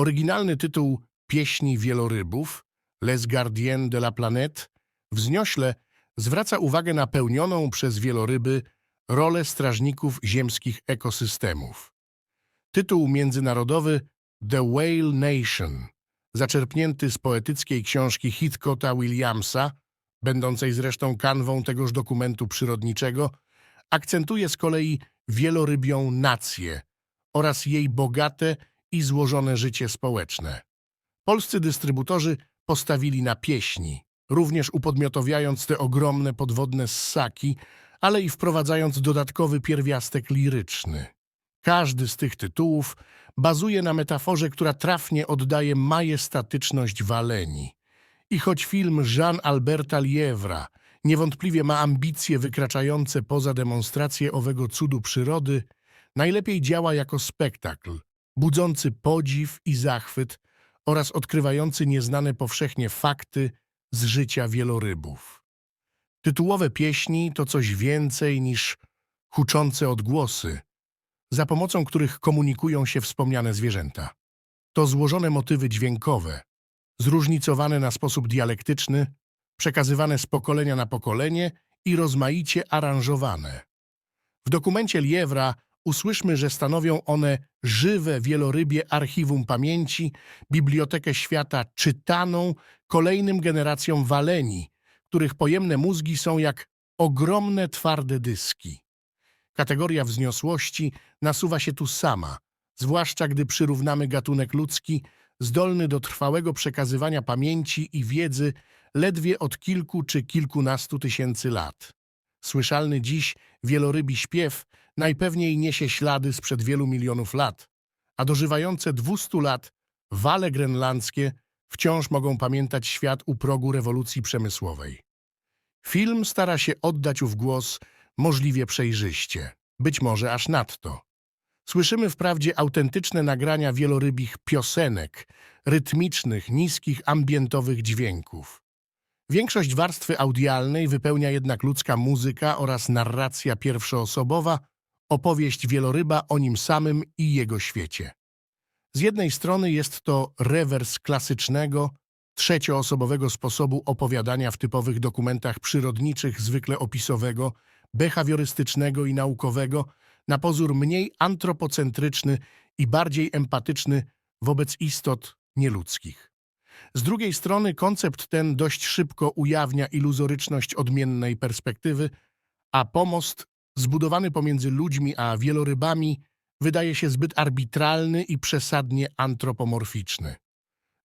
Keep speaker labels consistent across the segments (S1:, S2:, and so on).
S1: Oryginalny tytuł Pieśni wielorybów Les Gardiens de la Planète wzniośle zwraca uwagę na pełnioną przez wieloryby rolę strażników ziemskich ekosystemów. Tytuł międzynarodowy The Whale Nation, zaczerpnięty z poetyckiej książki Heathcoata Williamsa, będącej zresztą kanwą tegoż dokumentu przyrodniczego, akcentuje z kolei wielorybią nację oraz jej bogate i złożone życie społeczne. Polscy dystrybutorzy postawili na pieśni, również upodmiotowiając te ogromne podwodne ssaki, ale i wprowadzając dodatkowy pierwiastek liryczny. Każdy z tych tytułów bazuje na metaforze, która trafnie oddaje majestatyczność Walenii. I choć film Jean-Alberta Lievra niewątpliwie ma ambicje wykraczające poza demonstrację owego cudu przyrody, najlepiej działa jako spektakl, budzący podziw i zachwyt oraz odkrywający nieznane powszechnie fakty z życia wielorybów. Tytułowe pieśni to coś więcej niż huczące odgłosy, za pomocą których komunikują się wspomniane zwierzęta. To złożone motywy dźwiękowe, zróżnicowane na sposób dialektyczny, przekazywane z pokolenia na pokolenie i rozmaicie aranżowane. W dokumencie Liewra usłyszmy, że stanowią one żywe wielorybie archiwum pamięci, bibliotekę świata czytaną kolejnym generacjom Walenii, których pojemne mózgi są jak ogromne twarde dyski. Kategoria wzniosłości nasuwa się tu sama, zwłaszcza gdy przyrównamy gatunek ludzki, zdolny do trwałego przekazywania pamięci i wiedzy ledwie od kilku czy kilkunastu tysięcy lat. Słyszalny dziś wielorybi śpiew najpewniej niesie ślady sprzed wielu milionów lat, a dożywające 200 lat wale grenlandzkie wciąż mogą pamiętać świat u progu rewolucji przemysłowej. Film stara się oddać ów głos możliwie przejrzyście, być może aż nadto. Słyszymy wprawdzie autentyczne nagrania wielorybich piosenek, rytmicznych, niskich, ambientowych dźwięków. Większość warstwy audialnej wypełnia jednak ludzka muzyka oraz narracja pierwszoosobowa, opowieść wieloryba o nim samym i jego świecie. Z jednej strony jest to rewers klasycznego, trzecioosobowego sposobu opowiadania w typowych dokumentach przyrodniczych, zwykle opisowego, behawiorystycznego i naukowego, na pozór mniej antropocentryczny i bardziej empatyczny wobec istot nieludzkich. Z drugiej strony koncept ten dość szybko ujawnia iluzoryczność odmiennej perspektywy, a pomost zbudowany pomiędzy ludźmi a wielorybami wydaje się zbyt arbitralny i przesadnie antropomorficzny.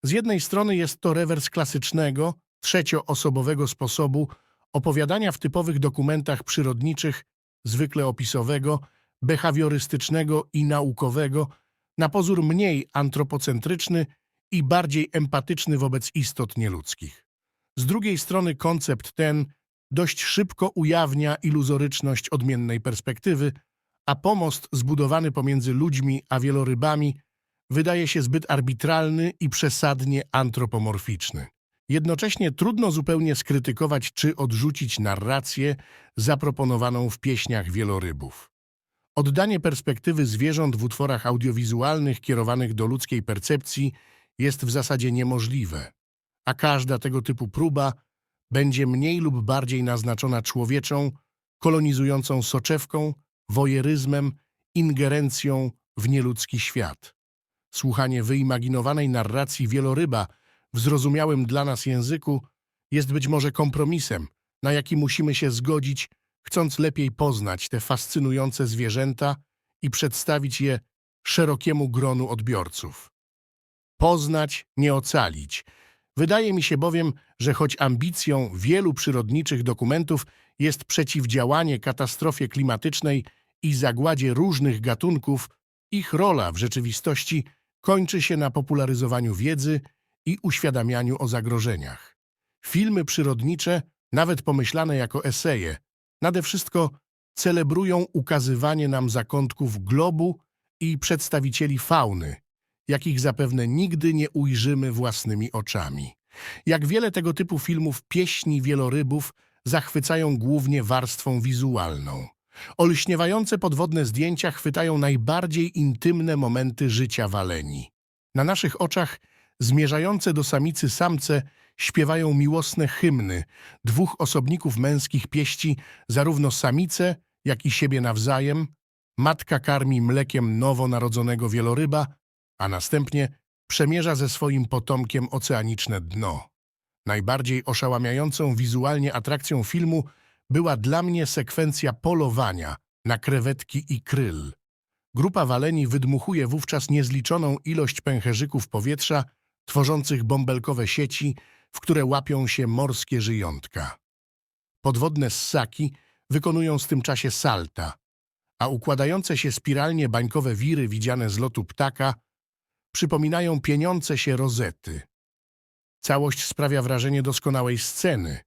S1: Z jednej strony jest to rewers klasycznego, trzecioosobowego sposobu opowiadania w typowych dokumentach przyrodniczych, zwykle opisowego, behawiorystycznego i naukowego, na pozór mniej antropocentryczny i bardziej empatyczny wobec istot nieludzkich. Z drugiej strony koncept ten dość szybko ujawnia iluzoryczność odmiennej perspektywy, a pomost zbudowany pomiędzy ludźmi a wielorybami wydaje się zbyt arbitralny i przesadnie antropomorficzny. Jednocześnie trudno zupełnie skrytykować czy odrzucić narrację zaproponowaną w pieśniach wielorybów. Oddanie perspektywy zwierząt w utworach audiowizualnych kierowanych do ludzkiej percepcji jest w zasadzie niemożliwe, a każda tego typu próba będzie mniej lub bardziej naznaczona człowieczą, kolonizującą soczewką, wojeryzmem, ingerencją w nieludzki świat. Słuchanie wyimaginowanej narracji wieloryba w zrozumiałym dla nas języku jest być może kompromisem, na jaki musimy się zgodzić, chcąc lepiej poznać te fascynujące zwierzęta i przedstawić je szerokiemu gronu odbiorców. Poznać, nie ocalić. Wydaje mi się bowiem, że choć ambicją wielu przyrodniczych dokumentów jest przeciwdziałanie katastrofie klimatycznej i zagładzie różnych gatunków, ich rola w rzeczywistości kończy się na popularyzowaniu wiedzy i uświadamianiu o zagrożeniach. Filmy przyrodnicze, nawet pomyślane jako eseje, nade wszystko celebrują ukazywanie nam zakątków globu i przedstawicieli fauny, jakich zapewne nigdy nie ujrzymy własnymi oczami. Jak wiele tego typu filmów pieśni wielorybów zachwycają głównie warstwą wizualną. Olśniewające podwodne zdjęcia chwytają najbardziej intymne momenty życia Walenii. Na naszych oczach zmierzające do samicy samce śpiewają miłosne hymny. Dwóch osobników męskich pieści zarówno samicę, jak i siebie nawzajem. Matka karmi mlekiem nowonarodzonego wieloryba, a następnie przemierza ze swoim potomkiem oceaniczne dno. Najbardziej oszałamiającą wizualnie atrakcją filmu była dla mnie sekwencja polowania na krewetki i kryl. Grupa waleni wydmuchuje wówczas niezliczoną ilość pęcherzyków powietrza, tworzących bąbelkowe sieci, w które łapią się morskie żyjątka. Podwodne ssaki wykonują w tym czasie salta, a układające się spiralnie bańkowe wiry widziane z lotu ptaka przypominają pieniące się rozety. Całość sprawia wrażenie doskonałej sceny,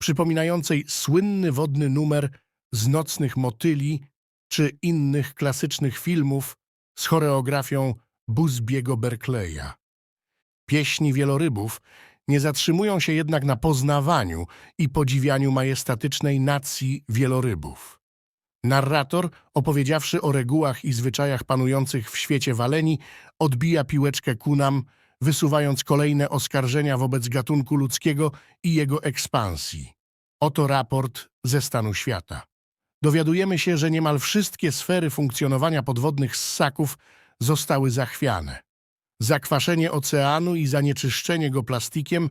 S1: przypominającej słynny wodny numer z nocnych motyli czy innych klasycznych filmów z choreografią Busbiego Berkeleya. Pieśni wielorybów nie zatrzymują się jednak na poznawaniu i podziwianiu majestatycznej nacji wielorybów. Narrator, opowiedziawszy o regułach i zwyczajach panujących w świecie waleni, odbija piłeczkę ku nam, wysuwając kolejne oskarżenia wobec gatunku ludzkiego i jego ekspansji. Oto raport ze stanu świata. Dowiadujemy się, że niemal wszystkie sfery funkcjonowania podwodnych ssaków zostały zachwiane. Zakwaszenie oceanu i zanieczyszczenie go plastikiem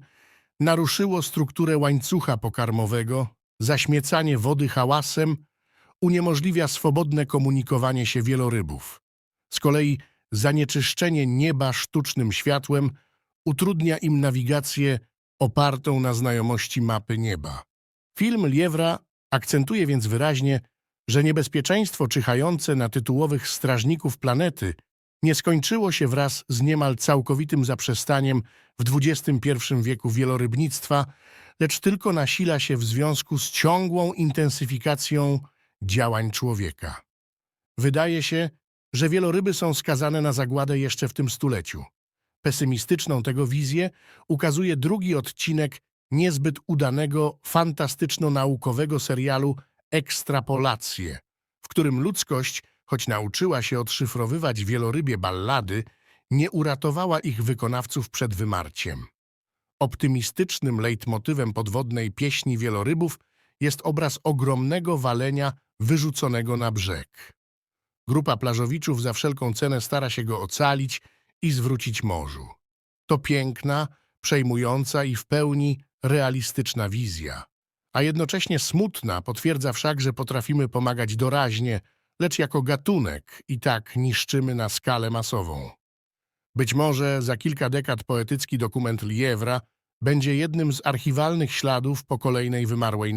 S1: naruszyło strukturę łańcucha pokarmowego, zaśmiecanie wody hałasem uniemożliwia swobodne komunikowanie się wielorybów. Z kolei zanieczyszczenie nieba sztucznym światłem utrudnia im nawigację opartą na znajomości mapy nieba. Film Liewra akcentuje więc wyraźnie, że niebezpieczeństwo czyhające na tytułowych strażników planety nie skończyło się wraz z niemal całkowitym zaprzestaniem w XXI wieku wielorybnictwa, lecz tylko nasila się w związku z ciągłą intensyfikacją działań człowieka. Wydaje się, że wieloryby są skazane na zagładę jeszcze w tym stuleciu. Pesymistyczną tego wizję ukazuje drugi odcinek niezbyt udanego, fantastyczno-naukowego serialu Ekstrapolacje, w którym ludzkość, choć nauczyła się odszyfrowywać wielorybie ballady, nie uratowała ich wykonawców przed wymarciem. Optymistycznym leitmotywem podwodnej pieśni wielorybów jest obraz ogromnego walenia wyrzuconego na brzeg. Grupa plażowiczów za wszelką cenę stara się go ocalić i zwrócić morzu. To piękna, przejmująca i w pełni realistyczna wizja. A jednocześnie smutna potwierdza wszak, że potrafimy pomagać doraźnie, lecz jako gatunek i tak niszczymy na skalę masową. Być może za kilka dekad poetycki dokument Liewra będzie jednym z archiwalnych śladów po kolejnej wymarłej